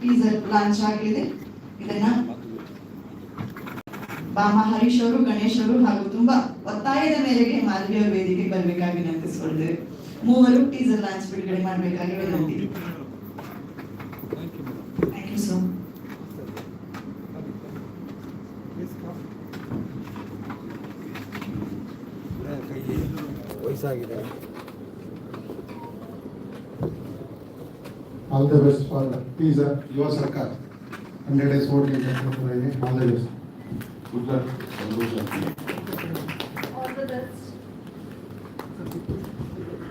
Teaser launch ಆಗಿದೆ ಇದನ್ನ ಬಾಮ ಹರೀಶ್ ಅವರು ಗಣೇಶ್ ಅವರು ಹಾಗೂ ತುಂಬಾ ಒತ್ತಾಯದ ಮೇರೆಗೆ ಮಾಧವಿ ವೇದಿಕೆ ಬರಬೇಕಾಗಿ ವಿನಂತಿಸಿಕೊಳ್ತೇವೆ ಮೂವರು ಟೀಸರ್ ಲಾಂಚ್ ಬಿಡುಗಡೆ ಮಾಡಬೇಕಾಗಿ ವಿನಂತಿ. ಥ್ಯಾಂಕ್ ಯು ಸರ್ ವಯಸ್ಸಾಗಿದೆ. All the best for teaser, your Sarkar. Hundred days voting, all the best. Good luck, ಸಂತೋಷ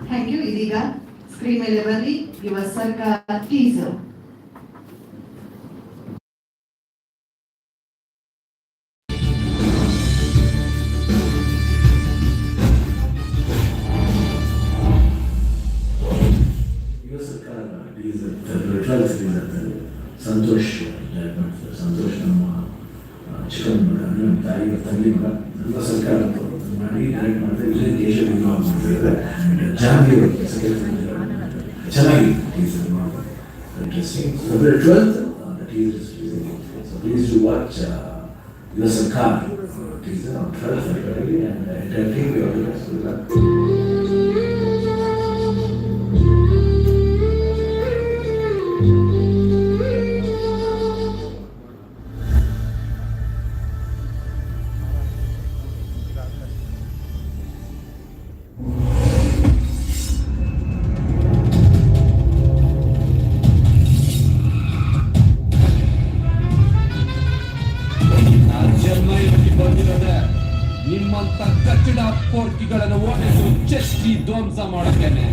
ಥ್ಯಾಂಕ್ ಯು ಇದೀಗ ಸ್ಕ್ರೀನ್ ಮೇಲೆ ಬರಲಿ ಯುವ ಸರ್ಕಾರ ಟೀಸರ್ ನಮ್ಮ ತಾಯಿಯ ತಂಗಿ ಮಗ ಎಲ್ಲ ಸರ್ಕಾರ ಅಂತ ಮಾಡಿ ಡೈರೆಕ್ಟ್ ಮಾಡ್ತಾರೆ ವಿಜಯ್ ಕೇಶವ್ ಇನ್ವಾಲ್ವ್ ಮಾಡ್ತಿದ್ದಾರೆ ಜಾನ್ವಿ ಅವರು second ಚೆನ್ನಾಗಿ teaser interesting February twelfth teaser so please to watch Yuva ಸರ್ಕಾರ teaser on twelfth February and entire team ಬಂದಿರೋದೆ ನಿಮ್ಮಂತ ಕಟ್ಟಡ ಪೋರ್ಟಿಗಳನ್ನು ಓಡಿಸಿ ಚೆಸ್ಟಿ ಧ್ವಂಸ ಮಾಡೋಕೆನೆ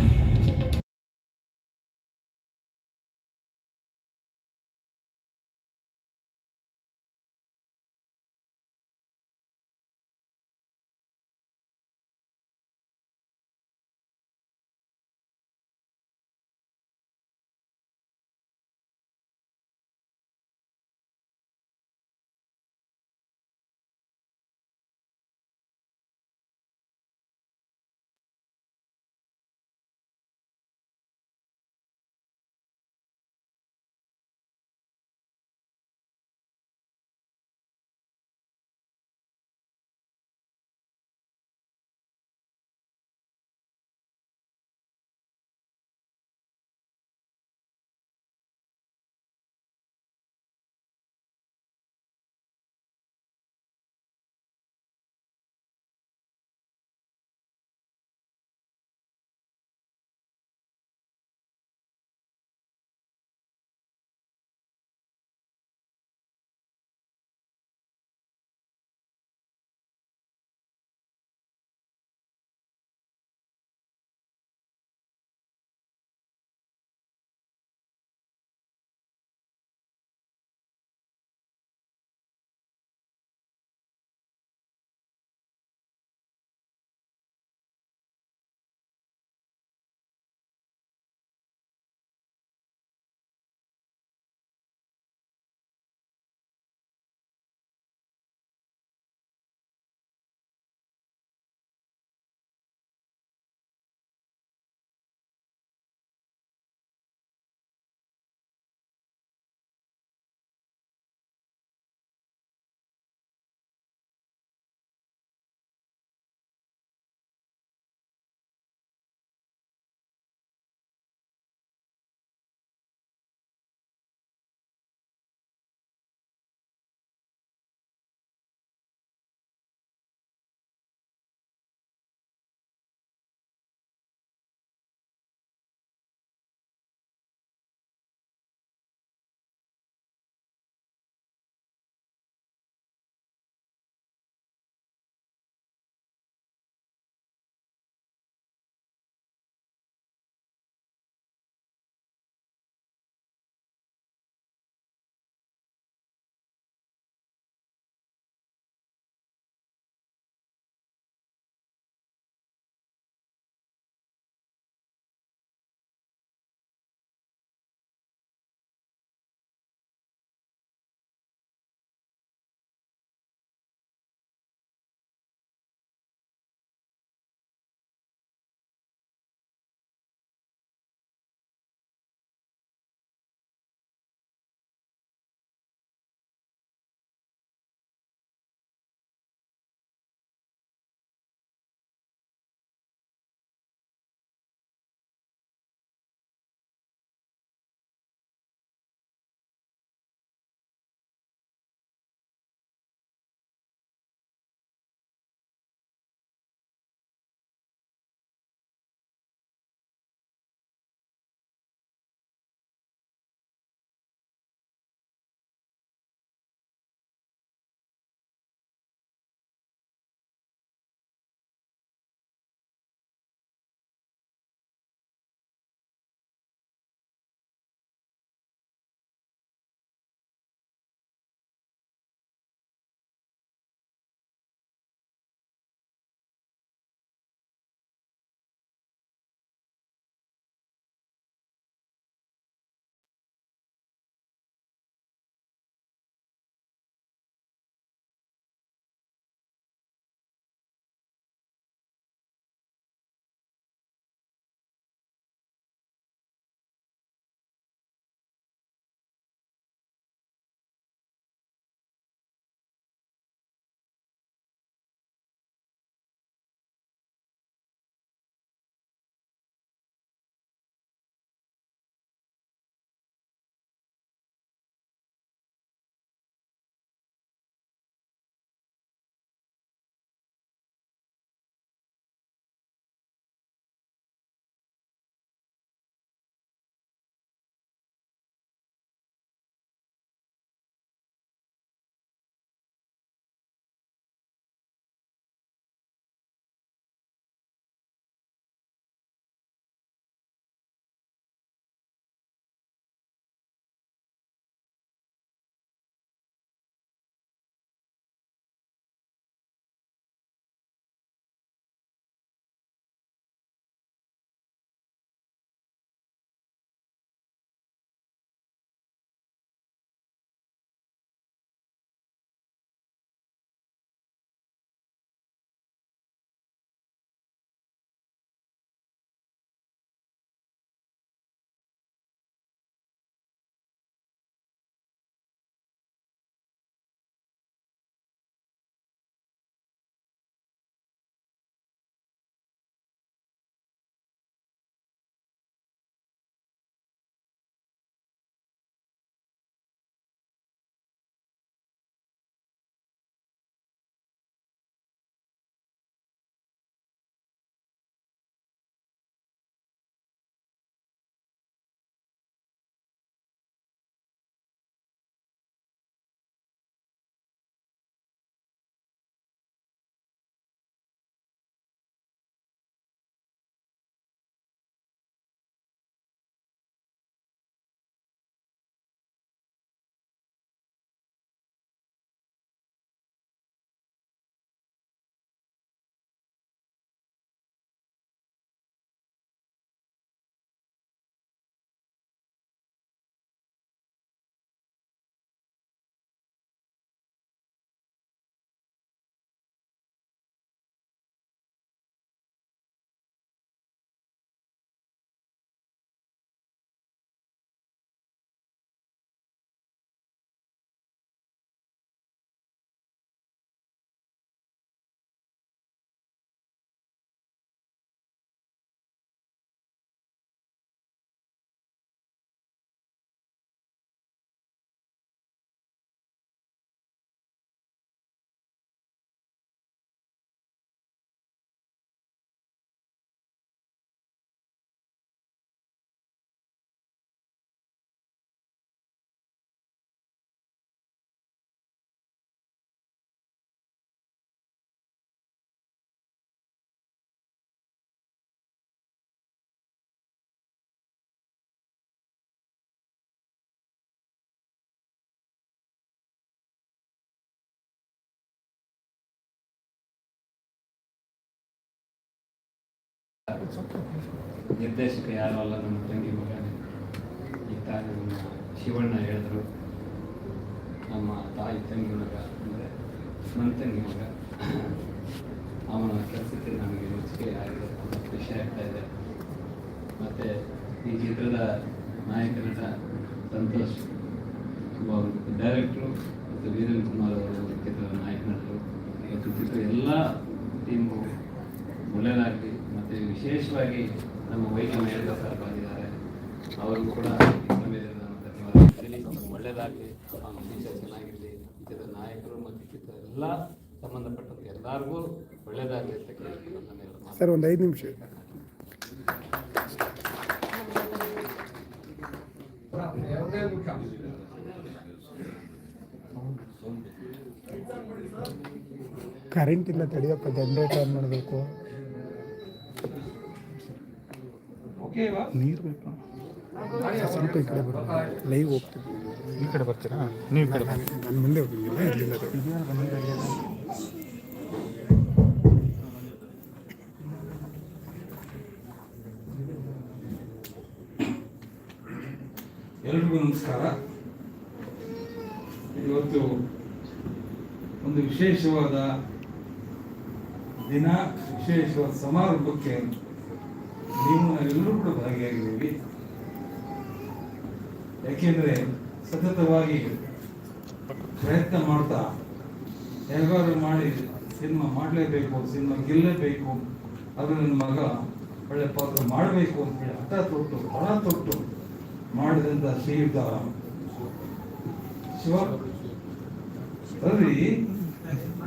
ನಿರ್ದೇಶಕ ಯಾರು ಅಲ್ಲ ನಮ್ಮ ತಂಗಿ ಮಗನೇ ತಾಯಿ ಶಿವಣ್ಣ ಹೇಳಿದ್ರು. ನಮ್ಮ ತಾಯಿ ತಂಗಿ ಮಗ ಅಂದರೆ ನನ್ನ ತಂಗಿ ಮಗ. ಅವನ ಕೆಲಸಕ್ಕೆ ನಮಗೆ ಮೆಚ್ಚುಗೆ ಆಗಿದೆ ಖುಷಿ ಆಗ್ತಾ ಇದೆ. ಮತ್ತು ಈ ಚಿತ್ರದ ನಾಯಕ ನಟ ಸಂತೋಷ್ ಡೈರೆಕ್ಟ್ರು ಮತ್ತು ವೀರೇಂದ್ರ ಕುಮಾರ್ ಅವರು ಚಿತ್ರದ ನಾಯಕ ನಟರು ಇವತ್ತು ಚಿತ್ರ ಎಲ್ಲ ಟೀಮು ಒಳ್ಳೆಯದಾಗಲಿ ವಿಶೇಷವಾಗಿ ನಮ್ಮ ವೈದ್ಯ ಮೇಳದ ಸರ್ ಬಂದಿದ್ದಾರೆ ಅವರಿಗೂ ಕೂಡ ಧನ್ಯವಾದ. ಒಳ್ಳೆಯದಾಗಲಿ ಅವನ ಭವಿಷ್ಯ ಚೆನ್ನಾಗಿರಲಿ ಚಿತ್ರದ ನಾಯಕರು ಮತ್ತು ಚಿತ್ರ ಎಲ್ಲ ಸಂಬಂಧಪಟ್ಟಂತೆ ಎಲ್ಲರಿಗೂ ಒಳ್ಳೆಯದಾಗಲಿ ಅಂತ. ಸರ್ ಒಂದು ಐದು ನಿಮಿಷ ಕರೆಂಟ್ ಇಲ್ಲ ತಡಿಯಪ್ಪ ಜನರೇಟರ್ ಆನ್ ಮಾಡಬೇಕು ನೀರು ಬೇಕು? ಸ್ವಲ್ಪ ಈ ಕಡೆ ಬರೋಣ. ಲೈವ್ ಹೋಗ್ತೀವಿ. ಈ ಕಡೆ ಬರ್ತೀರಾ? ನೀವು ಈ ಕಡೆ ನಾನು ಮುಂದೆ ಹೋಗಿಲ್ಲ ಇರಲಿಲ್ಲ ಎಲ್ರಿಗೂ ನಮಸ್ಕಾರ. ಇವತ್ತು ಒಂದು ವಿಶೇಷವಾದ ದಿನ ವಿಶೇಷವಾದ ಸಮಾರಂಭಕ್ಕೆ ನೀವು ನಾವೆಲ್ಲರೂ ಕೂಡ ಭಾಗಿಯಾಗಿದ್ದೀವಿ. ಯಾಕೆಂದ್ರೆ ಸತತವಾಗಿ ಪ್ರಯತ್ನ ಮಾಡ್ತಾ ಹೇಗಾದ್ರು ಮಾಡಿ ಸಿನಿಮಾ ಮಾಡಲೇಬೇಕು ಸಿನಿಮಾ ಗೆಲ್ಲಬೇಕು ಅದು ನನ್ನ ಮಗ ಒಳ್ಳೆ ಪಾತ್ರ ಮಾಡಬೇಕು ಅಂತ ಹೇಳಿ ಹಠ ತೊಟ್ಟು ಹಣ ತೊಟ್ಟು ಮಾಡಿದಂತ ಶ್ರೀಯುತ ಶಿವ.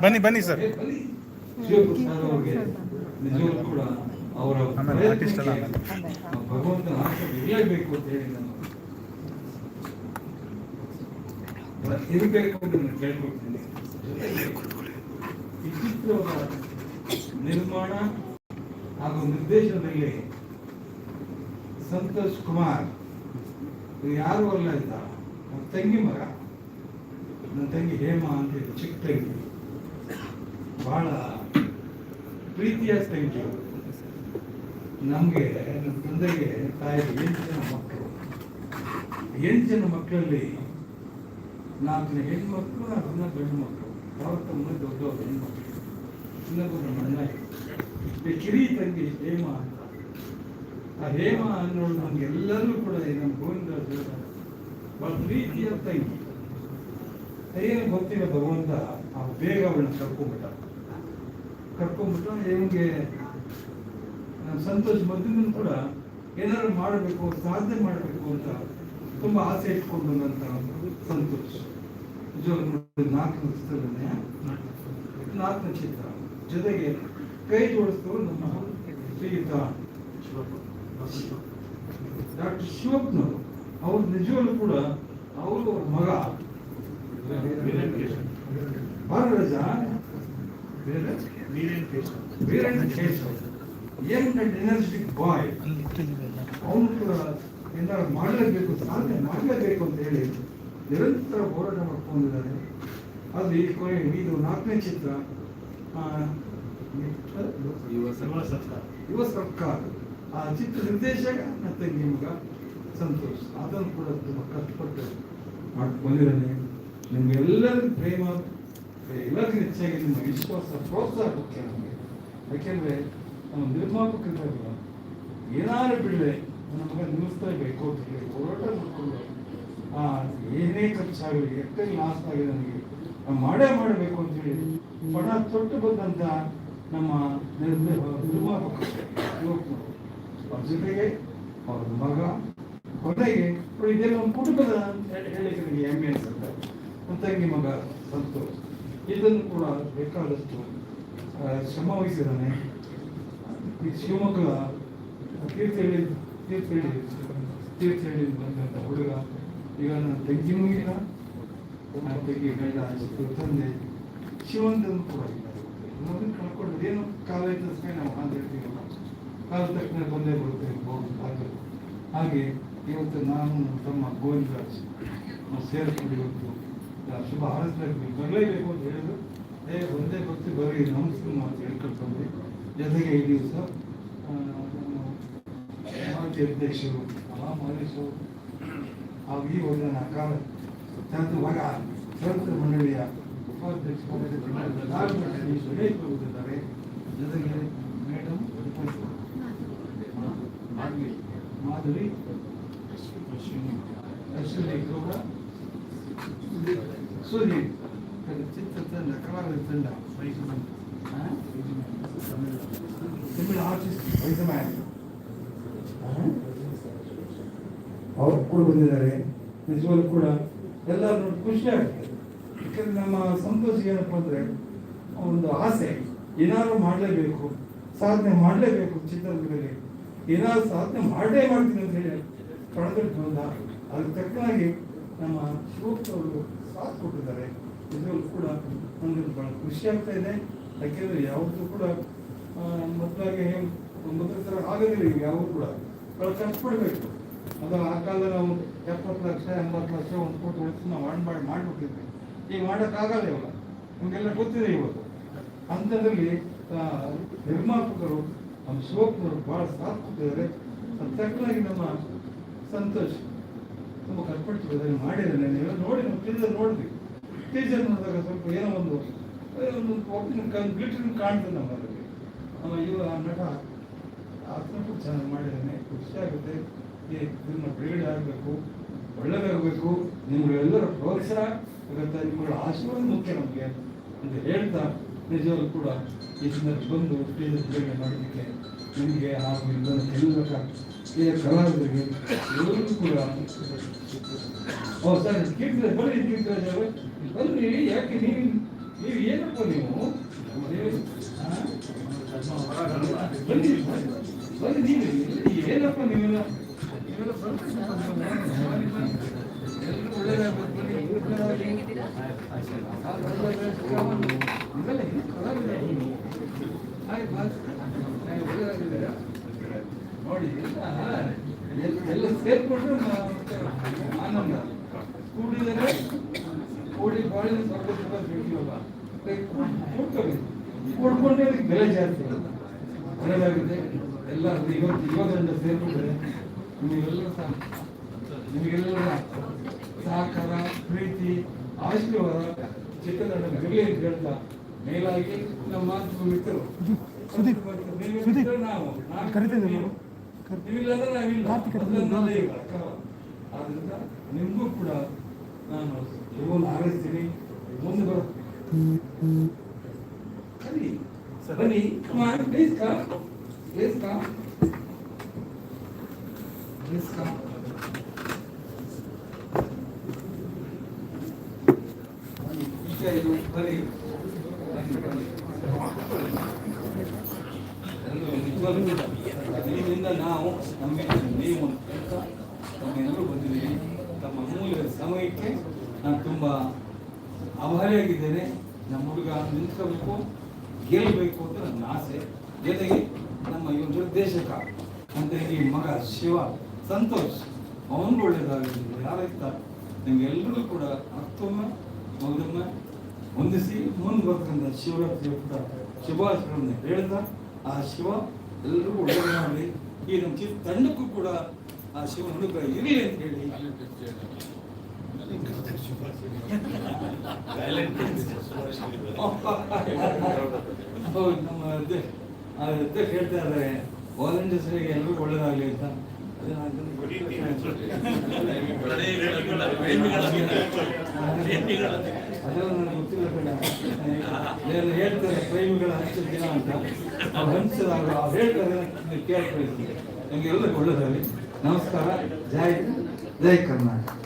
ಬನ್ನಿ ಬನ್ನಿ ಸರ್. ಶಿವಪ್ರಸಾದ್ ಅವ್ರಿಗೆ ನಿಜವಾಗ್ಲೂ ಕೂಡ ಅವರ ಭಗವಂತನ ಆಶೀರ್ವಾದ ಇರಲೇಬೇಕು ಅಂತ ಹೇಳಿ ನಾನು ಇರಬೇಕು ನಾನು ಕೇಳ್ಕೊಳ್ತೀನಿ. ಜೊತೆಗೆ ಈ ಚಿತ್ರದ ನಿರ್ಮಾಣ ಹಾಗೂ ನಿರ್ದೇಶನದಲ್ಲಿ ಸಂತೋಷ್ ಕುಮಾರ್ ಯಾರು ಅಲ್ಲ ಇದ್ದ ನನ್ನ ತಂಗಿ ಮಗ ನನ್ನ ತಂಗಿ ಹೇಮ ಅಂತ ಚಿಕ್ಕ ತಂಗಿ. ಬಹಳ ಪ್ರೀತಿಯ ತಂಗಿ. ನಮಗೆ ನಮ್ಮ ತಂದೆಗೆ ತಾಯಿಗೆ ಎಂಟು ಜನ ಮಕ್ಕಳು. ಎಂಟು ಜನ ಮಕ್ಕಳಲ್ಲಿ ಹೆಣ್ಣು ಹೆಣ್ಮಕ್ಳು, ನಾಲ್ಕು ಜನ ಗಂಡು ಮಕ್ಕಳು. ಅವ್ರ ತಮ್ಮ ದೊಡ್ಡವರು ಹೆಣ್ಮಕ್ಳು. ಇನ್ನೊಬ್ಬರು ನಮ್ಮ ಅಣ್ಣ ಈ ಕಿರಿ ತಂಗಿ ಹೇಮ ಅಂತ. ಆ ಹೇಮ ಅನ್ನೋಳು ನಮ್ಗೆಲ್ಲರೂ ಕೂಡ ನಮ್ಮ ಗೋವಿಂದ ಬಹಳ ಪ್ರೀತಿಯ ತಂಗಿ. ಏನು ಗೊತ್ತಿಲ್ಲ ಭಗವಂತ, ಆ ಬೇಗ ಅವಳನ್ನ ಕರ್ಕೊಂಬಿಟ್ಟ ಕರ್ಕೊಂಡ್ಬಿಟ್ಟು ಇವನಿಗೆ ನಮ್ಮ ಸಂತೋಷ್ ಮದ್ದಿನ ಕೂಡ ಏನಾದ್ರು ಮಾಡಬೇಕು ಸಾಧನೆ ಮಾಡಬೇಕು ಅಂತ ತುಂಬಾ ಆಸೆ ಇಟ್ಕೊಂಡು ಬಂದಂತ ಸಂತೋಷ. ನೋಡಿ ನಾಲ್ಕು ಚಿತ್ರದನ್ನೇ ನಾಲ್ಕನೇ ಚಿತ್ರ. ಜೊತೆಗೆ ಕೈ ಜೋಡಿಸ್ತು ನಮ್ಮ ಶ್ರೀಯುತ ಡಾಕ್ಟರ್ ಶಿವಪ್ನವರು ಅವ್ರು. ನಿಜವಾಗ್ಲೂ ಕೂಡ ಅವರು ಅವ್ರ ಮಗ. Bharataraja Veerendra Keshav. And energetic boy. ಅವನು ಕೂಡ ಏನಾದ್ರು ಮಾಡಲೇಬೇಕು ಸಾಧನೆ ಮಾಡಲೇಬೇಕು ಅಂತ ಹೇಳಿ ನಿರಂತರ ಹೋರಾಟ ಮಾಡ್ಕೊಂಡಿದ್ದಾರೆ. ಅಲ್ಲಿ ಈ ಕೊನೆ ಇದು ನಾಲ್ಕನೇ ಚಿತ್ರ ಆ, ಯುವ ಸರ್ಕಾರ. ಆ ಚಿತ್ರ ನಿರ್ದೇಶಕ ಮತ್ತೆ ನಿಮ್ಗ ಸಂತೋಷ. ಸಂತೋಷ್ ಅದನ್ನು ಕೂಡ ತುಂಬ ಕಷ್ಟಪಟ್ಟು ಮಾಡ್ಕೊಂಡಿದ್ದಾನೆ ನಿಮ್ಗೆಲ್ಲರಿಗೂ ಪ್ರೇಮ ಎಲ್ಲರಿಗೂ ಹೆಚ್ಚಾಗಿ ನಿಮ್ಮ ವಿಶ್ವಾಸ ಪ್ರೋತ್ಸಾಹ ಕೊಡ್ತೇನೆ ನಮಗೆ. ಯಾಕೆಂದ್ರೆ ನಮ್ಮ ನಿರ್ಮಾಪಕರಿಲ್ಲ ಏನಾದ್ರು ಬಿಡಲೆ ನನ್ನ ಮಗ ನಿಲ್ಲಿಸ್ಲೇಬೇಕು ಅಂತ ಹೇಳಿ ಹೋರಾಟ ಮಾಡಿಕೊಂಡು, ಆ, ಏನೇ ಖರ್ಚಾಗಲಿ ಎಷ್ಟೇ ಲಾಸ್ ಆಗಿದೆ ನನಗೆ ನಾವು ಮಾಡೇ ಮಾಡಬೇಕು ಅಂತ ಹೇಳಿ ಪಣ ತೊಟ್ಟು ಬಂದಂತ ನಮ್ಮ ನಿರ್ಮಾಪಕ ಅವ್ರ. ಜೊತೆಗೆ ಅವ್ರ ಮಗ, ಕೊನೆಗೆ ಇದೆಲ್ಲ ಒಂದು ಕುಟುಂಬದ ಹೇಳಿಕೆ ನನಗೆ ಹೆಮ್ಮೆ ಅನ್ಸುತ್ತೆ. ತಂಗಿ ಮಗ ಸಂತೋಷ್, ಇದನ್ನು ಕೂಡ ಬೇಕಾದಷ್ಟು ಶ್ರಮ ವಹಿಸಿದ್ದಾನೆ ಈ ಶಿವಮೊಗ್ಗ ತೀರ್ಥಹಳ್ಳಿ ತೀರ್ಥಹಳ್ಳಿ ತೀರ್ಥಹಳ್ಳಿ ಬಂದಂಥ ಹುಡುಗ, ಈಗ ನನ್ನ ತಂಗಿನೂ ಇಲ್ಲ ನನ್ನ ತಂಗಿ ಗಂಡ ತಂದೆ ಶಿವಂದನ್ನು ಕೂಡ ಇಲ್ಲ ನಮ್ಮನ್ನು ಕಳ್ಕೊಂಡ್ರೆ ಏನು? ಕಾಲ ಇದ್ದಷ್ಟೇ ನಾವು ಅಂತ ಹೇಳ್ತೀವಲ್ಲ ಕಾಲ ತಕ್ಷಣ ಬಂದೇ ಬರುತ್ತೆ ಹಾಗೆ ಹಾಗೆ ಇವತ್ತು ನಾನು ತಮ್ಮ ಗೋವಿಂದರಾಜ್ ಸೇರಿಕೊಂಡು ಇವತ್ತು ಶುಭ ಹಾರೈಸಬೇಕು, ಬರಲೇಬೇಕು ಅಂತ ಹೇಳಿದ್ರು. ಏ, ಒಂದೇ ಭಕ್ತಿ ಬರೀ ನಮಸ್ಕಾರ ಅಂತ ಹೇಳ್ಕೊಂಡು ಬಂದ್ವಿ ಜೊತೆಗೆ ಈ ದಿವಸ ಅಧ್ಯಕ್ಷರು ಮಹೇಶು ಹಾಗೂ ಈ ಒಂದು ನನ್ನ ಕಾಲ ಚಾತುವಾಗ ಚಲನಚಿತ್ರ ಮಂಡಳಿಯ ಇದ್ದಾರೆ ಜೊತೆಗೆ ಮೇಡಮ್ ಮಾಧುರಿ, ಅಶ್ವಿನಿ ಗೌಡ, ಸುದೀಪ್ ಚಿತ್ರ ತಂಡ ಹಾ? ತಮಿಳು ಆರ್ಟಿಸ್ಟ್ ವೈದ್ಯಮಾಯ ಅವರು ಕೂಡ ಬಂದಿದ್ದಾರೆ ನಿಜವಾಗ್ಲೂ ಕೂಡ. ಎಲ್ಲರೂ ನೋಡಿ ಖುಷಿ ಯಾಕಂದ್ರೆ ನಮ್ಮ ಸಂತೋಷ ಏನಪ್ಪ ಅಂದರೆ ಒಂದು ಆಸೆ, ಏನಾದ್ರು ಮಾಡಲೇಬೇಕು, ಸಾಧನೆ ಮಾಡಲೇಬೇಕು ಚಿತ್ರದುರ್ಗದಲ್ಲಿ. ಏನಾದ್ರು ಸಾಧನೆ ಮಾಡಲೇ ಮಾಡ್ತೀನಿ ಅಂತ ಹೇಳಿ ಬಂದ ಅದಕ್ಕೆ ತಕ್ಕನಾಗಿ ನಮ್ಮ ಶಿವಪ್ಪ ಅವರು ಸಾಥ್ ಕೊಟ್ಟಿದ್ದಾರೆ. ನಿಜವಾಗ್ಲೂ ಕೂಡ ನನಗೆ ಬಹಳ ಖುಷಿ ಆಗ್ತಾ ಇದೆ. ಯಾಕೆಂದ್ರೆ ಯಾವತ್ತೂ ಕೂಡ ಮೊದಲಾಗಿ ಮೊದಲ ಥರ ಆಗೋದಿಲ್ಲ ಈಗ ಯಾವುದು ಕೂಡ ಬಹಳ ಕಷ್ಟಪಡಬೇಕು. ಅದು ಆ ಕಾಲದಲ್ಲಿ ನಾವು ಎಪ್ಪತ್ತು ಲಕ್ಷ, ಎಂಬತ್ತು ಲಕ್ಷ ಒಂದು ಕೋಟಿ ಉಳಿಸಿ ನಾವು ಅರ್ನ್ ಮಾಡಿ ಮಾಡ್ಬಿಟ್ಟಿದ್ವಿ ಈಗ ಮಾಡೋಕ್ಕಾಗಲ್ಲ ಇವಾಗ. ನಮಗೆಲ್ಲ ಗೊತ್ತಿದೆ ಇವತ್ತು ಅಂಥದ್ರಲ್ಲಿ ನಿರ್ಮಾಪಕರು, ನಮ್ಮ ಶಿವಕುಮಾರ್ ಭಾಳ ಸಾಥ್ ಕೊಟ್ಟಿದ್ದಾರೆ ಅದ್ ತಕ್ಕನಾಗಿ ನಮ್ಮ ಸಂತೋಷ್ ತುಂಬ ಕಷ್ಟಪಟ್ಟು ಮಾಡಿದ್ದಾರೆ. ನೋಡಿ ನಮ್ಮ ಟೀಸರ್ ನೋಡಿದ್ವಿ ಟೀಸರ್ ನೋಡಿದಾಗ ಸ್ವಲ್ಪ ಏನೋ ಒಂದು ಒಬ್ಬನ ಗ್ಲಿಟರ್ ಕಾಣ್ತದೆ ನಮ್ಮಲ್ಲಿ ನಮ್ಮ ಇವ ಆ ನಟ ಆತನ ಕೂಡ ಚೆನ್ನಾಗಿ ಮಾಡಿದ್ದಾನೆ ಖುಷಿಯಾಗುತ್ತೆ ಫಿಲ್ಮ್ ಬಿಡುಗಡೆ ಆಗಬೇಕು, ಒಳ್ಳೆದಾಗಬೇಕು. ನಿಮ್ಗೆಲ್ಲರ ಪ್ರೋತ್ಸಾಹ ಆಗುತ್ತೆ ನಿಮ್ಗಳ ಆಶೀರ್ವಾದ ಮುಖ್ಯ ನಮಗೆ ಅಂತ ಹೇಳ್ತಾ ನಿಜವಾಗ್ಲೂ ಕೂಡ ಈ ಸಂದರ್ಭ ಬಂದು ಬಿಡುಗಡೆ ಮಾಡೋದಕ್ಕೆ ನಿಮಗೆ ಹಾಗೂ ಇದನ್ನು ಎಲ್ಲ ಈ ಕಲಾವಿದರಿಗೆ ಎಲ್ಲರಿಗೂ ಕೂಡ ಓ ಸರ್, ಕೀರ್ತಿರಾಜ್, ಬನ್ನಿ ಕೀರ್ತಿರಾಜ್ ಬನ್ನಿ, ಯಾಕೆ ನೀವು ನೀವು ಏನಪ್ಪ ನೀವು ನೀವು ಆ? ಬನ್ನಿ ಬನ್ನಿ ನೀವು ಏನಪ್ಪ ನೀವೆಲ್ಲ ನೀವೆಲ್ಲ ಬರ್ಬೇಕು. ಎಲ್ರೂ ಒಳ್ಳೆದಾಗ್ಬೇಕು ಬನ್ನಿ. ಇದೆಲ್ಲ ಇದು ಕಲಾವಿದರು. ಆಯ್ತು, ಬಾಸ್. ಆಯ್ತು, ಒಳ್ಳೆದಾಗಿದ್ದೀರಾ? ನೋಡಿ ಎಲ್ಲ- ಎಲ್ಲ ಸೇರ್ಕೊಂಡ್ರೆ ಮ- ಮತ್ತೆ ಆನಂದ ಕೂಡ್ಕೊಂಡ್ರೆ ಅದಕ್ಕೆ ಬೆಲೆ ಜಾಸ್ತಿ ಒಳ್ಳೆದಾಗುತ್ತೆ ಎಲ್ಲ ಇವತ್ತು ಯುವಜನ ಸೇರ್ಕೊಂಡ್ರೆ ನಿಮಗೆಲ್ಲ ಸಹ ನಿಮಗೆಲ್ಲ ಸಹಕಾರ ಪ್ರೀತಿ ಆಶೀರ್ವಾದ ಚಿಕ್ಕದಂಡ ಇರಲಿ ಅಂತ ಹೇಳ್ತಾ ಮೇಲಾಗಿ ನಮ್ಮ ಮಾತು ಮಿತ್ರರು. ನೀವಿದ್ರೆ ನಾವು ನಾವು ಕರಿತಿದ್ದೆ ನೀವು. ನೀವಿಲ್ಲ. ಆದ್ರಿಂದ ನಿಮಗೂ ಕೂಡ ನಾನು ಹಾರೈಸ್ತೀನಿ ಮುಂದೆ ಬರೋ ಬನ್ನಿ ಬನ್ನಿ ಕಾ ಈಗ ಇದು ಬನ್ನಿ ಎಲ್ಲರೂ ನಿಜವಾಗ್ಲೂ ನಿಮ್ಮಿಂದ ನಾವು ನಮ್ಮಿಂದ ನೀವು ತಮ್ಮೆಲ್ಲರೂ ಬಂದಿದ್ದೀವಿ. ತಮ್ಮ ಅಮೂಲ್ಯ ಸಮಯಕ್ಕೆ ನಾನು ತುಂಬ ಆಭಾರಿಯಾಗಿದ್ದೇನೆ ನಮ್ಮ ಹುಡುಗ ನಿಂತ್ಕೋಬೇಕು, ಗೆಲ್ಲಬೇಕು ಅಂತ ನನ್ನ ಆಸೆ. ಜೊತೆಗೆ ನಮ್ಮ ಈ ನಿರ್ದೇಶಕ ಅಂತ ಈ ಮಗ ಶಿವ ಸಂತೋಷ್, ಅವನು ಒಳ್ಳೆಯದಾಗಲಿ ಯಾರೈತ ನಿಮಗೆಲ್ಲರೂ ಕೂಡ ಮತ್ತೊಮ್ಮೆ ಮಗನನ್ನು ಹೊಂದಿಸಿ ಮುಂದೆ ಬರ್ತಕ್ಕಂಥ ಶಿವರಾತ್ರಿ ಶುಭಾಶಯಗಳನ್ನು ಹೇಳ್ತಾ, ಆ ಶಿವ ಎಲ್ಲರಿಗೂ ಮಾಡಲಿ ಈ ನಮ್ಮ ಚಿತ್ರ ತಂಡಕ್ಕೂ ಕೂಡ ಆ ಶಿವನ ಹುಡುಗ ಇರಲಿ ಅಂತ ಹೇಳಿ. ಹೌದು ಹೇಳ್ತಾ ಇದ್ದಾರೆ ವಾಲಂಟಿಯರ್ಸ್ಗೆ ಎಲ್ಲರಿಗೂ ಒಳ್ಳೇದಾಗಲಿ ಅಂತ ಅದೆಲ್ಲ ನನಗೆ ಗೊತ್ತಿಲ್ಲ ಹೇಳ್ತಾರೆ ಪ್ರೇಮಿಗಳ ಅವ್ರು ಹೇಳ್ತಾರೆ ಒಳ್ಳೇದಾಗಲಿ ನಮಸ್ಕಾರ, ಜೈ ಜೈ ಕರ್ನಾಟಕ.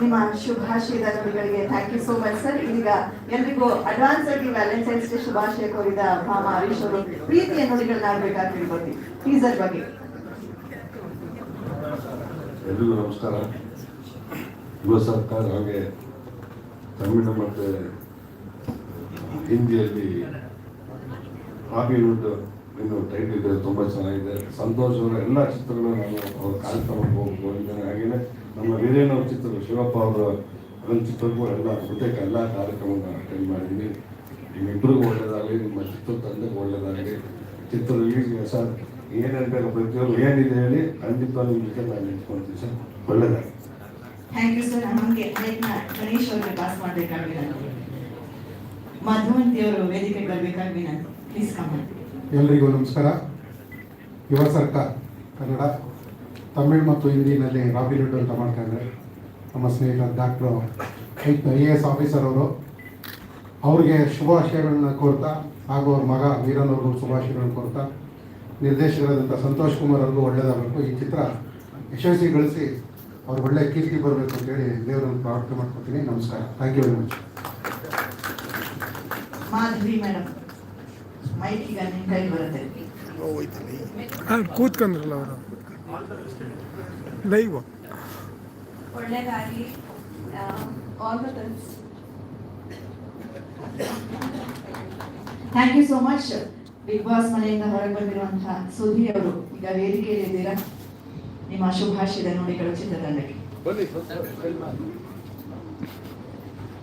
ನಿಮ್ಮ ಶುಭಾಶಯದ ನುಡಿಗಳಿಗೆ thank you so much sir ಇದೀಗ ಎಲ್ರಿಗೂ ಅಡ್ವಾನ್ಸ್ ಆಗಿ ವ್ಯಾಲೆಂಟೈನ್ಸ್ ಡೇ ಶುಭಾಶಯ ಕೋರಿದ ಭಾಮ ಹರೀಶ್ ಅವರು, ಪ್ರೀತಿಯ ನುಡಿಗಳನ್ನ ಆಡ್ಬೇಕಾಗಿ ತಿಳ್ಕೊತೀವಿ ಟೀಸರ್ ಬಗ್ಗೆ. ಎಲ್ರಿಗೂ ನಮಸ್ಕಾರ. ಯುವ ಸರ್ಕಾರ ಹಾಗೆ ತಮಿಳು ಮತ್ತು ಹಿಂದಿಯಲ್ಲಿ ರಾಬಿನ್ ಹುಡ್ ಇನ್ನು ಟೈಟಲ್ ತುಂಬ ಚೆನ್ನಾಗಿದೆ. ಸಂತೋಷ್ ಅವರ ಎಲ್ಲ ಚಿತ್ರಗಳು ನಾನು ಅವ್ರ ಕಾರ್ಯಕ್ರಮಕ್ಕೆ ಹೋಗಿ ಹೋಗಿದ್ದೇನೆ. ಹಾಗೆಯೇ ನಮ್ಮ ವೀರೇನ ಅವ್ರ ಚಿತ್ರ, ಶಿವಪ್ಪ ಅವರ ಒಂದು ಚಿತ್ರಕ್ಕೂ ಎಲ್ಲ ಬಹುತೇಕ ಎಲ್ಲ ಕಾರ್ಯಕ್ರಮವನ್ನು ಅಟೆಂಡ್ ಮಾಡಿದ್ದೀನಿ. ನಿಮ್ಮಿಬ್ಬರಿಗೂ ಒಳ್ಳೆಯದಾಗಲಿ ನಿಮ್ಮ ಚಿತ್ರ ತಂದೆಗೆ ಒಳ್ಳೆಯದಾಗಲಿ ಚಿತ್ರ ರಿಲೀಸ್ಗೆ ಸರ್ ಏನೇನು ಪ್ರತಿಯೊಬ್ಬರು ಏನಿದೆ ಹೇಳಿ ಖಂಡಿತ ನಿಮ್ಮ ಜೊತೆ ನಾನು ನಿಂತ್ಕೊಳ್ತೀನಿ ಸರ್. ಯು ಸರ್ ಮಾಡ್ಬೇಕಾಗಿ ವೇದಿಕೆಗೆ ಬರ್ಬೇಕಾಗಿ ನಾನು ಪ್ಲೀಸ್ ಕಮ್ ಎಲ್ರಿಗೂ ನಮಸ್ಕಾರ. ಯುವ ಸರ್ಕಾರ, ಕನ್ನಡ, ತಮಿಳ್ ಮತ್ತು ಹಿಂದಿನಲ್ಲಿ ರಾಬಿಲಿಡ್ ಅಂತ ಮಾಡ್ತಾರೆ ನಮ್ಮ ಸ್ನೇಹಿತ doctor I A S officer ಅವರು. ಅವ್ರಿಗೆ ಶುಭಾಶಯಗಳನ್ನ ಕೋರ್ತಾ, ಹಾಗೂ ಅವ್ರ ಮಗ ವೀರನ್ ಅವ್ರಿಗೂ ಶುಭಾಶಯಗಳನ್ನ ಕೋರ್ತಾ ನಿರ್ದೇಶಕರಾದಂಥ ಸಂತೋಷ್ ಕುಮಾರ್ ಅವ್ರಿಗೂ ಒಳ್ಳೆಯದಾಗಬೇಕು ಈ ಚಿತ್ರ ಯಶಸ್ವಿ ಗಳಿಸಿ ಅವ್ರಿಗೆ ಒಳ್ಳೆ ಕೀರ್ತಿ ಬರಬೇಕು ಅಂತೇಳಿ ದೇವರನ್ನು ಪ್ರಾರ್ಥನೆ ಮಾಡ್ಕೊತೀನಿ. ನಮಸ್ಕಾರ. Thank you very much Madhavi madam. ಬರುತ್ತೆ ಕೂತ್ಕೊಂಡ್ರಲ್ಲ ಅವರು. Live best thank you so much Bigg Boss ಮನೆಯಿಂದ ಹೊರಗೆ ಬಂದಿರುವಂತಹ ಸುಧಿ ಅವರು. ಈಗ ವೇದಿಕೆಯಲ್ಲಿ ಇದ್ದೀರಾ? ನಿಮ್ಮ ಶುಭಾಶಯದ ನುಡಿಗಳು ಚಿತ್ರತಂಡಕ್ಕೆ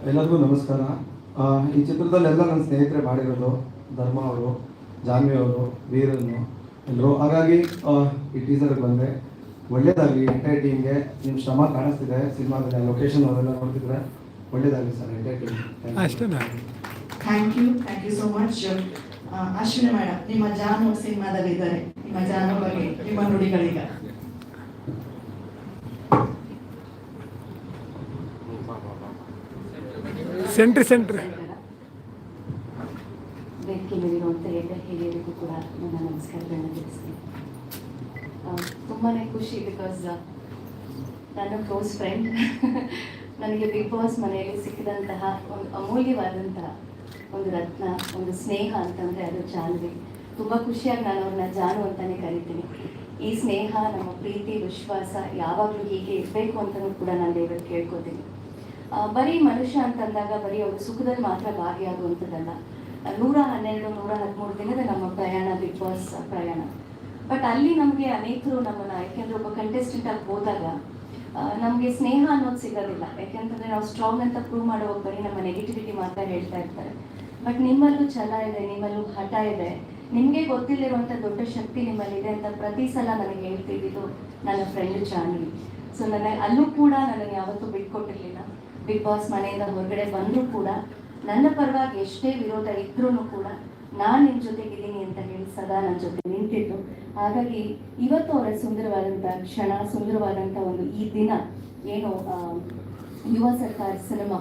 ಎಲ್ಲರಿಗೂ ನಮಸ್ಕಾರ. ಈ ಚಿತ್ರದಲ್ಲಿ ಎಲ್ಲ ನನ್ನ ಸ್ನೇಹಿತರೆ ಮಾಡಿರೋದು ಧರ್ಮ ಅವರು ಜಾನ್ವಿ ಅವರು ವೀರನ್ನು ಎಲ್ಲರೂ ಹಾಗಾಗಿ ಈ ಟೀಸರ್ಗೆ ಬಂದೆ. ಒಳ್ಳೇದಾಗಲಿ ಎಂಟೈರ್ ಟೀಮ್ಗೆ ನಿಮ್ಮ ಶ್ರಮ ಕಾಣಿಸ್ತಿದೆ ಸಿನಿಮಾದಲ್ಲಿ ಲೊಕೇಶನ್ ಅವರೆಲ್ಲ ನೋಡ್ತಿದ್ರೆ ಒಳ್ಳೇದಾಗಲಿ ಸರ್ ಎಂಟೈರ್ ಟೀಮ್ ಅಷ್ಟೇನಾ? Thank you thank you so much Ashwini madam ನಿಮ್ಮ ಜಾನು ಸಿನಿಮಾದಲ್ಲಿ ಇದ್ದಾರೆ ನಿಮ್ಮ ಜಾನು ಬಗ್ಗೆ ನಿಮ್ಮ ನುಡಿಗಳೀಗ. ಸೆಂಟ್ರಿ ಸೆಂಟ್ರಿ ವೇದಿಕೆಯಲ್ಲಿರುವಂಥ ಎಲ್ಲ ಹಿರಿಯರಿಗೂ ಕೂಡ ನನ್ನ ನಮಸ್ಕಾರಗಳನ್ನ ತಿಳಿಸ್ತೀನಿ. ತುಂಬಾ ಖುಷಿ ಬಿಕಾಸ್ ನನ್ನ ಕ್ಲೋಸ್ ಫ್ರೆಂಡ್ ನನಗೆ ಬಿಗ್ ಬಾಸ್ ಮನೆಯಲ್ಲಿ ಸಿಕ್ಕಿದಂತಹ ಒಂದು ಅಮೂಲ್ಯವಾದಂತಹ ಒಂದು ರತ್ನ, ಒಂದು ಸ್ನೇಹ ಅಂತಂದರೆ ಅದು ಜಾನ್ವಿ. ತುಂಬ ಖುಷಿಯಾಗಿ ನಾನು ಅವ್ರನ್ನ ಜಾನು ಅಂತಲೇ ಕರಿತೀನಿ. ಈ ಸ್ನೇಹ, ನಮ್ಮ ಪ್ರೀತಿ, ವಿಶ್ವಾಸ ಯಾವಾಗಲೂ ಹೀಗೆ ಇರಬೇಕು ಅಂತಲೂ ಕೂಡ ನಾನು ದೇವರು ಕೇಳ್ಕೊತೀನಿ. ಬರೀ ಮನುಷ್ಯ ಅಂತಂದಾಗ ಬರೀ ಅವರು ಸುಖದಲ್ಲಿ ಮಾತ್ರ ಭಾಗಿಯಾಗುವಂಥದ್ದಲ್ಲ. ನೂರ ಹನ್ನೆರಡು, ನೂರ ಹದಿಮೂರು ದಿನದ ನಮ್ಮ ಪ್ರಯಾಣ, ಬಿಗ್ ಬಾಸ್ ಪ್ರಯಾಣ. ಬಟ್ ಅಲ್ಲಿ ನಮಗೆ ಅನೇಕರು ನಮ್ಮನ್ನ, ಯಾಕೆಂದ್ರೆ ಒಬ್ಬ ಕಂಟೆಸ್ಟೆಂಟ್ ಆಗಿ ಹೋದಾಗ ನಮಗೆ ಸ್ನೇಹ ಅನ್ನೋದು ಸಿಗೋದಿಲ್ಲ. ಯಾಕೆಂತಂದ್ರೆ ನಾವು ಸ್ಟ್ರಾಂಗ್ ಅಂತ ಪ್ರೂವ್ ಮಾಡೋ ಬರೀ ನಮ್ಮ ನೆಗೆಟಿವಿಟಿ ಮಾತ್ರ ಹೇಳ್ತಾ ಇರ್ತಾರೆ. ಬಟ್ ನಿಮ್ಮಲ್ಲೂ ಛಲ ಇದೆ, ನಿಮ್ಮಲ್ಲೂ ಹಠ ಇದೆ. ನಿಮಗೆ ಗೊತ್ತಿಲ್ಲಿರುವಂಥ ದೊಡ್ಡ ಶಕ್ತಿ ನಿಮ್ಮಲ್ಲಿದೆ ಅಂತ ಪ್ರತಿ ಸಲ ನನಗೆ ಹೇಳ್ತಿದ್ದಿದ್ದು ನನ್ನ ಫ್ರೆಂಡ್ ಜಾನ್ವಿ ಸೊ ನನಗೆ ಅಲ್ಲೂ ಕೂಡ ನನಗೆ ಯಾವತ್ತೂ ಬಿಟ್ಕೊಟ್ಟಿರ್ಲಿಲ್ಲ. ಬಿಗ್ ಬಾಸ್ ಮನೆಯಿಂದ ಹೊರಗಡೆ ಬಂದರೂ ಕೂಡ ನನ್ನ ಪರವಾಗಿ ಎಷ್ಟೇ ವಿರೋಧ ಇದ್ರೂ ಕೂಡ ನಾನು ನಿಮ್ಮ ಜೊತೆಗಿದ್ದೀನಿ ಅಂತ ಹೇಳಿ ಸದಾ ನನ್ನ ಜೊತೆ ನಿಂತಿದ್ದು. ಹಾಗಾಗಿ ಇವತ್ತು ಅವರ ಸುಂದರವಾದಂಥ ಕ್ಷಣ ಸುಂದರವಾದಂಥ ಒಂದು ಈ ದಿನ ಏನು ಯುವ ಸರ್ಕಾರ ಸಿನಿಮಾ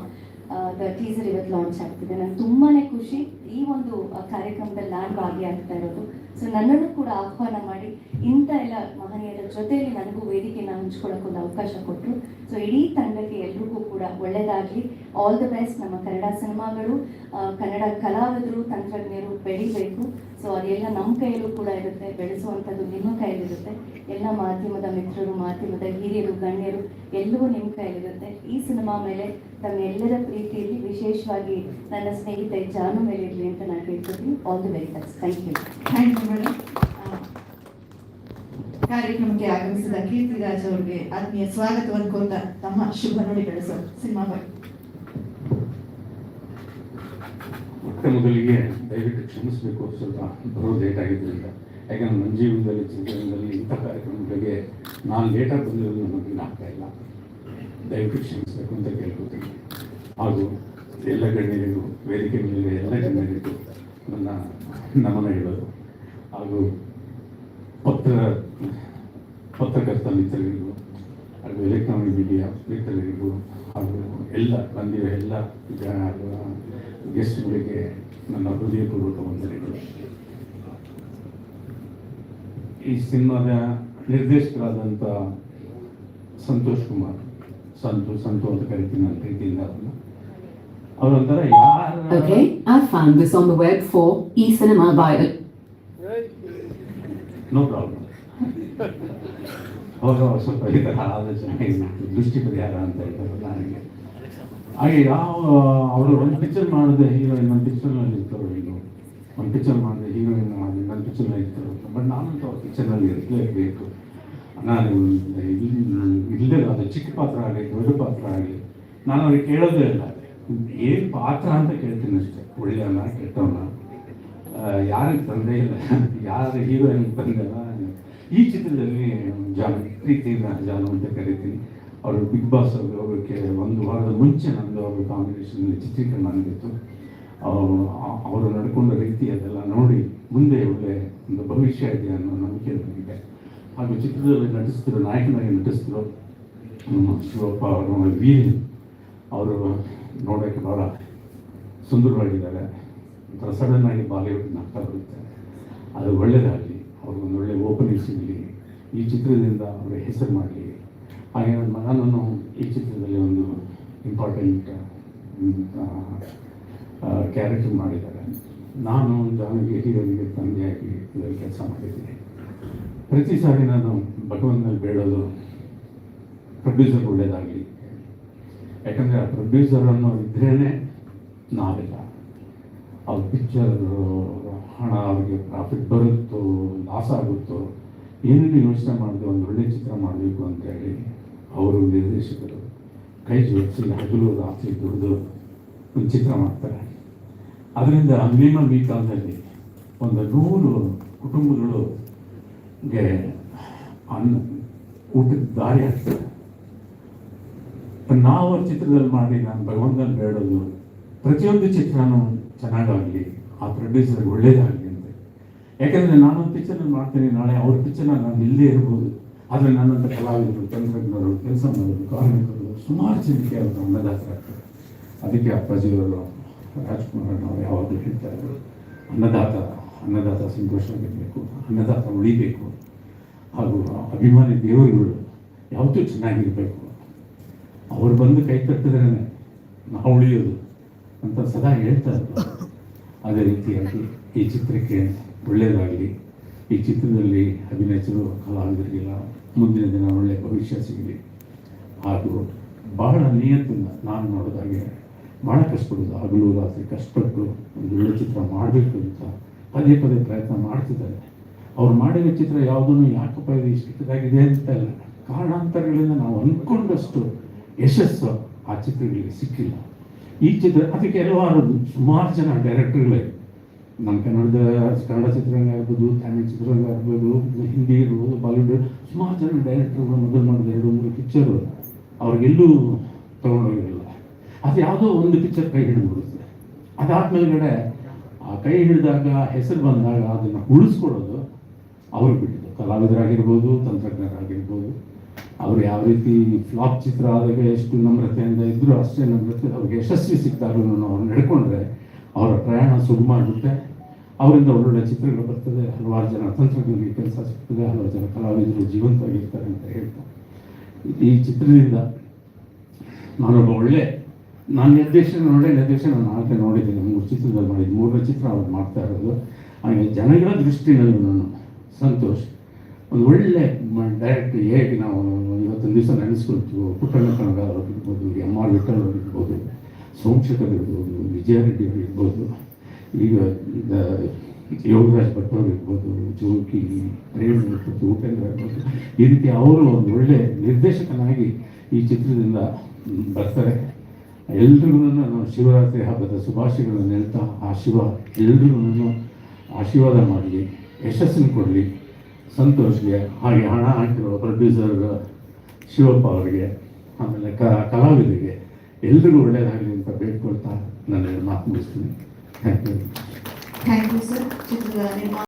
ಟೀಸರ್ ಇವತ್ತು ಲಾಂಚ್ ಆಗ್ತಿದೆ. ನನಗೆ ತುಂಬಾನೇ ಖುಷಿ ಈ ಒಂದು ಕಾರ್ಯಕ್ರಮದಲ್ಲಿ ನಾನು ಭಾಗಿಯಾಗ್ತಾ ಇರೋದು. ಸೊ ನನ್ನನ್ನು ಕೂಡ ಆಹ್ವಾನ ಮಾಡಿ ಇಂಥ ಎಲ್ಲ ಮಹನೀಯರ ಜೊತೆಯಲ್ಲಿ ನನಗೂ ವೇದಿಕೆನ ಹಂಚ್ಕೊಳ್ಳೋಕೆ ಒಂದು ಅವಕಾಶ ಕೊಟ್ಟರು. ಸೊ ಇಡೀ ತಂಡಕ್ಕೆ ಎಲ್ರಿಗೂ ಕೂಡ ಒಳ್ಳೆಯದಾಗಲಿ ಆಲ್ ದ ಬೆಸ್ಟ್ ನಮ್ಮ ಕನ್ನಡ ಸಿನಿಮಾಗಳು ಕನ್ನಡ ಕಲಾವಿದರು, ತಂತ್ರಜ್ಞರು ಬೆಳಿಬೇಕು. ಸೊ ಅದೆಲ್ಲ ನಮ್ಮ ಕೈಯಲ್ಲೂ ಕೂಡ ಇರುತ್ತೆ, ಬೆಳೆಸುವಂಥದ್ದು ನಿಮ್ಮ ಕೈಯಲ್ಲಿರುತ್ತೆ. ಎಲ್ಲ ಮಾಧ್ಯಮದ ಮಿತ್ರರು, ಮಾಧ್ಯಮದ ಹಿರಿಯರು, ಗಣ್ಯರು, ಎಲ್ಲವೂ ನಿಮ್ಮ ಕೈಯಲ್ಲಿರುತ್ತೆ. ಈ ಸಿನಿಮಾ ಮೇಲೆ ತಮ್ಮ ಎಲ್ಲರ ಪ್ರೀತಿಯಲ್ಲಿ ವಿಶೇಷವಾಗಿ ನನ್ನ ಸ್ನೇಹಿತೆ ಜಾನು ಮೇಲೆ ಇರಲಿ ಅಂತ ನಾನು ಕೇಳ್ಕೊತೀನಿ. All the very best thank you thank you madam ಕಾರ್ಯಕ್ರಮಕ್ಕೆ ಆಗಮಿಸಿದ ಕೀರ್ತಿರಾಜ್ ಅವರಿಗೆ ಆತ್ಮೀಯ ಸ್ವಾಗತವನ್ನು ಕೋರ್ತಾ ತಮ್ಮ ಶುಭ ನುಡಿಗಳು ಸರ್ ಸಿನಿಮಾ ಮತ್ತೆ ಮೊದಲಿಗೆ ದಯವಿಟ್ಟು ಕ್ಷಮಿಸಬೇಕು ಸ್ವಲ್ಪ ಬರೋದು ಲೇಟ್ ಆಗಿದ್ದರಿಂದ ಯಾಕಂದ್ರೆ ನನ್ನ ಜೀವನದಲ್ಲಿ ಜೀವನದಲ್ಲಿ ಇಂಥ ಕಾರ್ಯಕ್ರಮಗಳಿಗೆ ನಾನು ಲೇಟಾಗಿ ಬಂದಿರೋದು ನನಗೆ ಆಗ್ತಾ ಇಲ್ಲ. ದಯವಿಟ್ಟು ಕ್ಷಮಿಸಬೇಕು ಅಂತ ಕೇಳ್ಕೊತೀನಿ. ಹಾಗೂ ಎಲ್ಲ ಗಣ್ಯರಿಗೂ ವೇದಿಕೆ ಮೇಲೆ ಎಲ್ಲ ಗಣ್ಯರಿಗೂ ನನ್ನ ನಮನ ಹೇಳೋದು. ಹಾಗೂ ಪತ್ರ, ಪತ್ರಕರ್ತ ಮಿತ್ರರಿಗೂ, ಹಾಗೂ ಎಲೆಕ್ಟ್ರಾನಿಕ್ ಮೀಡಿಯಾ ಮಿತ್ರರಿಗೂ, ಹಾಗೂ ಎಲ್ಲ ಬಂದಿರೋ ಎಲ್ಲ ಗೆಸ್ಟ್ಗಳಿಗೆ ನನ್ನ ಹೃದಯಪೂರ್ವಕ ವಂದನೆಗಳು. ಈ ಸಿನಿಮಾದ ನಿರ್ದೇಶಕರಾದಂಥ ಸಂತೋಷ್ ಕುಮಾರ್ ಸಂತು ಸಂತು ಅಂತ ಕರಿತೀನಿ ನನ್ನ ಪ್ರೀತಿಯಿಂದ ಅವ್ರನ್ನ. ಅವರೊಂಥರ Okay, I found this on the web for eCinema by no problem ಅವ್ರು ಸ್ವಲ್ಪ ಈ ಥರ ಆಲೋಚನೆ ದೃಷ್ಟಿ ಪರಿಹಾರ ಅಂತ ಹೇಳ್ತಾರೆ ನನಗೆ. ಹಾಗೆ ಯಾವ, ಅವರು ಒಂದು ಪಿಕ್ಚರ್ ಮಾಡಿದೆ ಹೀರೋಯಿನ್ ಒಂದು ಪಿಕ್ಚರ್ನಲ್ಲಿ ಇರ್ತಾರೋ ಈಗ ಒಂದು ಪಿಕ್ಚರ್ ಮಾಡಿದೆ ಹೀರೋಯಿನ್ ಮಾಡಿ ನನ್ನ ಪಿಕ್ಚರ್ನಲ್ಲಿ ಇರ್ತಾರೋ. ಬಟ್ ನಾನಂತೂ ಅವ್ರ ಪಿಕ್ಚರ್ನಲ್ಲಿ ಇರಲೇಬೇಕು. ನಾನು ಇಲ್ಲದೆ ಅದು ಚಿಕ್ಕ ಪಾತ್ರ ಆಗಲಿ, ದೊಡ್ಡ ಪಾತ್ರ ಆಗಲಿ, ನಾನು ಅವ್ರಿಗೆ ಕೇಳೋದೇ ಇಲ್ಲ. ಏನು ಪಾತ್ರ ಅಂತ ಕೇಳ್ತೀನಿ ಅಷ್ಟೇ. ಒಳ್ಳೆಯವನ, ಕೆಟ್ಟವನ. ಯಾರಿಗೆ ತಂದೆ ಇಲ್ಲ? ಯಾರು ಹೀರೋಯಿನ್ ಅಲ್ಲ ಈ ಚಿತ್ರದಲ್ಲಿ ಜಾನು ಪ್ರೀತಿಯಿಂದ ಜಾನು ಅಂತ ಕರಿತೀನಿ. ಅವರು ಬಿಗ್ ಬಾಸ್ ಅವ್ರಿಗೆ ಹೋಗೋಕ್ಕೆ ಒಂದು ವಾರದ ಮುಂಚೆ ನಮ್ಮದು ಅವರು ಕಾಂಬಿನೇಷನಲ್ಲಿ ಚಿತ್ರೀಕರಣ ಆಗಿತ್ತು ಅವರು ನಡ್ಕೊಂಡ ರೀತಿ ಅದೆಲ್ಲ ನೋಡಿ ಮುಂದೆ ಒಳ್ಳೆ ಒಂದು ಭವಿಷ್ಯ ಇದೆ ಅನ್ನೋ ನಂಬಿಕೆ ನನಗಿದೆ ಹಾಗೂ ಚಿತ್ರದಲ್ಲಿ ನಟಿಸ್ತಿರೋ ನಾಯಕನಾಗಿ ನಟಿಸಿದ್ರು ಶಿವಪ್ಪ ಅವರು ವೀರ್ ಅವರು ನೋಡೋಕ್ಕೆ ಭಾಳ ಸುಂದರವಾಗಿದ್ದಾರೆ. ಒಂಥರ ಸಡನ್ ಆಗಿ ಬಾಲಿವುಡ್ ನಾಗ್ತಾ ಬರುತ್ತೆ. ಅದು ಒಳ್ಳೆಯದಾಗಲಿ ಅವ್ರಿಗೊಂದು ಒಳ್ಳೆ ಓಪನಿಂಗ್ ಸಿಗಲಿ. ಈ ಚಿತ್ರದಿಂದ ಅವರ ಹೆಸರು ಮಾಡಲಿ. ನನ್ನ ಮಗನನ್ನು ಈ ಚಿತ್ರದಲ್ಲಿ ಒಂದು ಇಂಪಾರ್ಟೆಂಟ್ ಕ್ಯಾರೆಕ್ಟರ್ ಮಾಡಿದ್ದಾರೆ. ನಾನು ಜಾನಕಿ ಹೀರೋನಿಗೆ ತಂದೆಯಾಗಿ ಇದರಲ್ಲಿ ಕೆಲಸ ಮಾಡಿದ್ದೀನಿ. ಪ್ರತಿ ಸಾರಿ ನಾನು ಭಗವಂತನಲ್ಲಿ ಬೇಡೋದು ಪ್ರೊಡ್ಯೂಸರ್ ಒಳ್ಳೇದಾಗಲಿ ಯಾಕಂದರೆ ಆ ಪ್ರೊಡ್ಯೂಸರ್ ಅನ್ನೋ ಇದ್ರೇ ನಾವೆಲ್ಲ. ಅವ್ರ ಪಿಕ್ಚರ್ ಹಣ, ಅವರಿಗೆ ಪ್ರಾಫಿಟ್ ಬರುತ್ತೋ ಲಾಸ್ ಆಗುತ್ತೋ, ಏನೇನು ಯೋಚನೆ ಮಾಡಿದ್ರು, ಒಂದು ಒಳ್ಳೆ ಚಿತ್ರ ಮಾಡಬೇಕು ಅಂತೇಳಿ ಅವರು ನಿರ್ದೇಶಕರು. ಕೈ ಜೋಡಿಸಿ ಹಗಲು ರಾತ್ರಿ ದುಡಿದು ಚಿತ್ರ ಮಾಡ್ತಾರೆ. ಅದರಿಂದ ಮಿನಿಮಮ್ ಈ ಕಾಲದಲ್ಲಿ ಒಂದು ನೂರು ಕುಟುಂಬಗಳಿಗೆ ಅನ್ನ ಊಟದ ದಾರಿ ಆಗ್ತದೆ. ನಾವು ಚಿತ್ರದಲ್ಲಿ ಮಾಡಿ ನಾನು ಭಗವಂತನ ಬೇಡೋದು, ಪ್ರತಿಯೊಂದು ಚಿತ್ರನೂ ಚೆನ್ನಾಗಾಗಲಿ, ಆ ಪ್ರೊಡ್ಯೂಸರ್ ಒಳ್ಳೇದಾಗಲಿ ಅಂತ. ಯಾಕಂದರೆ ನಾನೊಂದು ಪಿಕ್ಚರ್ನ ಮಾಡ್ತೀನಿ, ನಾಳೆ ಅವ್ರ ಪಿಕ್ಚರ್ನ ನಾನು ಇಲ್ಲೇ ಇರ್ಬೋದು. ಆದರೆ ನನ್ನಂಥ ಕಲಾವಿದರು ತಂತ್ರಜ್ಞರು ಕೆಲಸ ಮಾಡೋದು ಕಾರ್ಮಿಕರು ಸುಮಾರು ಜನಕ್ಕೆ ಅವರು ಅನ್ನದಾತರಾಗ್ತಾರೆ ಅದಕ್ಕೆ ಅಪ್ಪಾಜಿಯವರು ರಾಜ್ಕುಮಾರ್ ಅವರು ಯಾವಾಗಲೂ ಹೇಳ್ತಾ ಅನ್ನದಾತ ಅನ್ನದಾತ ಸಂತೋಷವಾಗಿರಬೇಕು, ಅನ್ನದಾತ ಉಳಿಬೇಕು. ಹಾಗೂ ಅಭಿಮಾನಿ ದೇವರುಗಳು ಯಾವತ್ತೂ ಚೆನ್ನಾಗಿರಬೇಕು. ಅವ್ರು ಬಂದು ಕೈ ತಟ್ಟಿದ್ರೇ ನಾವು ಉಳಿಯೋದು ಅಂತ ಸದಾ ಹೇಳ್ತಾ ಇದ್ರು ಅದೇ ರೀತಿಯಾಗಿ ಈ ಚಿತ್ರಕ್ಕೆ ಒಳ್ಳೆಯದಾಗಲಿ. ಈ ಚಿತ್ರದಲ್ಲಿ ಅಭಿನಯಿಸಲು ಕಲಾವಿದರಿಗೆಲ್ಲ. ಮುಂದಿನ ದಿನ ಒಳ್ಳೆಯ ಭವಿಷ್ಯ ಸಿಗಲಿ. ಹಾಗೂ ಬಹಳ ನಿಯತ್ತಿನ ನಾನು ನೋಡಿದಾಗೆ ಭಾಳ ಕಷ್ಟಪಡೋದು ಹಗಲು, ರಾತ್ರಿ ಕಷ್ಟಪಟ್ಟು ಒಂದು ಒಳ್ಳೆ ಚಿತ್ರ ಮಾಡಬೇಕು ಅಂತ ಪದೇ ಪದೇ ಪ್ರಯತ್ನ ಮಾಡ್ತಿದ್ದಾರೆ. ಅವ್ರು ಮಾಡಿದ ಚಿತ್ರ ಯಾವುದನ್ನು ಯಾಕಪ್ಪ ಇದು ಇಷ್ಟಿದಾಗಿದೆ ಅಂತ ಇಲ್ಲ. ಕಾರಣಾಂತರಗಳಿಂದ ನಾವು ಅಂದ್ಕೊಂಡಷ್ಟು ಯಶಸ್ಸು ಆ ಚಿತ್ರಗಳಿಗೆ ಸಿಕ್ಕಿಲ್ಲ. ಈ ಚಿತ್ರ ಅದಕ್ಕೆ ಹಲವಾರು ಸುಮಾರು ಜನ ಡೈರೆಕ್ಟರ್ಗಳೇ ನಮ್ಮ ಕನ್ನಡದ ಕನ್ನಡ ಚಿತ್ರರಂಗ ಇರ್ಬೋದು ತಮಿಳ್ ಚಿತ್ರರಂಗ ಇರ್ಬೋದು ಹಿಂದಿ ಇರ್ಬೋದು, ಬಾಲಿವುಡ್ ಸುಮಾರು ಜನ ಡೈರೆಕ್ಟರ್ಗಳು ಮೊದಲು ಮಾಡಿದ ಎರಡು ಮೂರು ಪಿಕ್ಚರು ಅವ್ರಿಗೆಲ್ಲೂ ತೊಗೊಂಡೋಗಿರಲಿಲ್ಲ. ಅದು ಯಾವುದೋ ಒಂದು ಪಿಕ್ಚರ್ ಕೈ ಹಿಡಿದ್ಬಿಡುತ್ತೆ ಅದಾದ್ಮೇಲೆ ಆ ಕೈ ಹಿಡಿದಾಗ ಹೆಸರು ಬಂದಾಗ ಅದನ್ನು ಉಳಿಸ್ಕೊಡೋದು ಅವರು ಬಿಟ್ಟಿದ್ದು. ಕಲಾವಿದರಾಗಿರ್ಬೋದು, ತಂತ್ರಜ್ಞರಾಗಿರ್ಬೋದು. ಅವರು ಯಾವ ರೀತಿ ಫ್ಲಾಪ್ ಚಿತ್ರ ಆದಾಗ ಎಷ್ಟು ನಮ್ರತೆಯಿಂದ ಇದ್ದರೂ ಅಷ್ಟೇ ನಮ್ರತೆ, ಅವ್ರಿಗೆ ಯಶಸ್ವಿ ಸಿಕ್ಕಾಗಲೂ ಅವ್ರು ನಡ್ಕೊಂಡ್ರೆ ಅವರ ಪ್ರಯಾಣ ಸುಗಮ ಆಗುತ್ತೆ. ಅವರಿಂದ ಒಳ್ಳೊಳ್ಳೆ ಚಿತ್ರಗಳು ಬರ್ತದೆ, ಹಲವಾರು ಜನ ತಂತ್ರಜ್ಞರಿಗೆ ಕೆಲಸ ಸಿಗ್ತದೆ, ಹಲವಾರು ಜನ ಕಲಾವಿದರು ಜೀವಂತವಾಗಿರ್ತಾರೆ ಅಂತ ಹೇಳ್ತಾರೆ. ಈ ಚಿತ್ರದಿಂದ ನಾನೊಬ್ಬ ಒಳ್ಳೆ, ನಾನು ನಿರ್ದೇಶನ ಒಳ್ಳೆ ನಿರ್ದೇಶನ ನಾಲ್ಕು ನೋಡಿದ್ದೀನಿ. ಮೂರು ಚಿತ್ರದಲ್ಲಿ ಮಾಡಿದ್ದು, ಮೂರನೇ ಚಿತ್ರ ಅವ್ರು ಮಾಡ್ತಾ ಇರೋದು. ಹಾಗೆ ಜನಗಳ ದೃಷ್ಟಿನಲ್ಲಿ ನಾನು ಸಂತೋಷ್. ಒಂದು ಒಳ್ಳೆ ಡೈರೆಕ್ಟ್ ಹೇಗೆ ನಾವು ಇವತ್ತೊಂದು ದಿವಸ ನೆನೆಸ್ಕೊಳ್ತೀವೋ, ಪುಟ್ಟಣ್ಣ ಕನಗ ಇರ್ಬೋದು ಎಂ ಆರ್ ವಿಠಲ್ ಇರ್ಬೋದು, ಸೋಮಶೇಖರ್ ಇರ್ಬೋದು ವಿಜಯ ರೆಡ್ಡಿ ಇರ್ಬೋದು ಈಗ ಯೋಗರಾಜ್ ಭಟ್ ಅವ್ರು ಇರ್ಬೋದು, ಜೋಗಿ ಪ್ರೇಮ್ ಇರ್ಬೋದು, ಉಪೇಂದ್ರ ಇರ್ಬೋದು, ಈ ರೀತಿ ಅವರು ಒಂದು ಒಳ್ಳೆ ನಿರ್ದೇಶಕನಾಗಿ ಈ ಚಿತ್ರದಿಂದ ಬರ್ತಾರೆ. ಎಲ್ರಿಗೂ ನಾನು ಶಿವರಾತ್ರಿ ಹಬ್ಬದ ಶುಭಾಶಯಗಳನ್ನು ಹೇಳ್ತಾ, ಆ ಶಿವ, ಎಲ್ರಿಗೂ ಆಶೀರ್ವಾದ ಮಾಡಲಿ ಯಶಸ್ಸನ್ನು ಕೊಡಲಿ. ಸಂತೋಷ್ಗೆ, ಹಾಗೆ ಹಣ ಹಾಕಿರುವ ಪ್ರೊಡ್ಯೂಸರ್ ಶಿವಪ್ಪ ಅವರಿಗೆ, ಆಮೇಲೆ ಕ ಕಲಾವಿದರಿಗೆ ಎಲ್ರಿಗೂ ಒಳ್ಳೆಯದಾಗಲಿ ಅಂತ ಬೇಡ್ಕೊಳ್ತಾ ನಾನು ಮಾತು ಮುಗಿಸ್ತೀನಿ. Thank you thank you sir ಚಿತ್ರದ ನಿರ್ಮಾಣ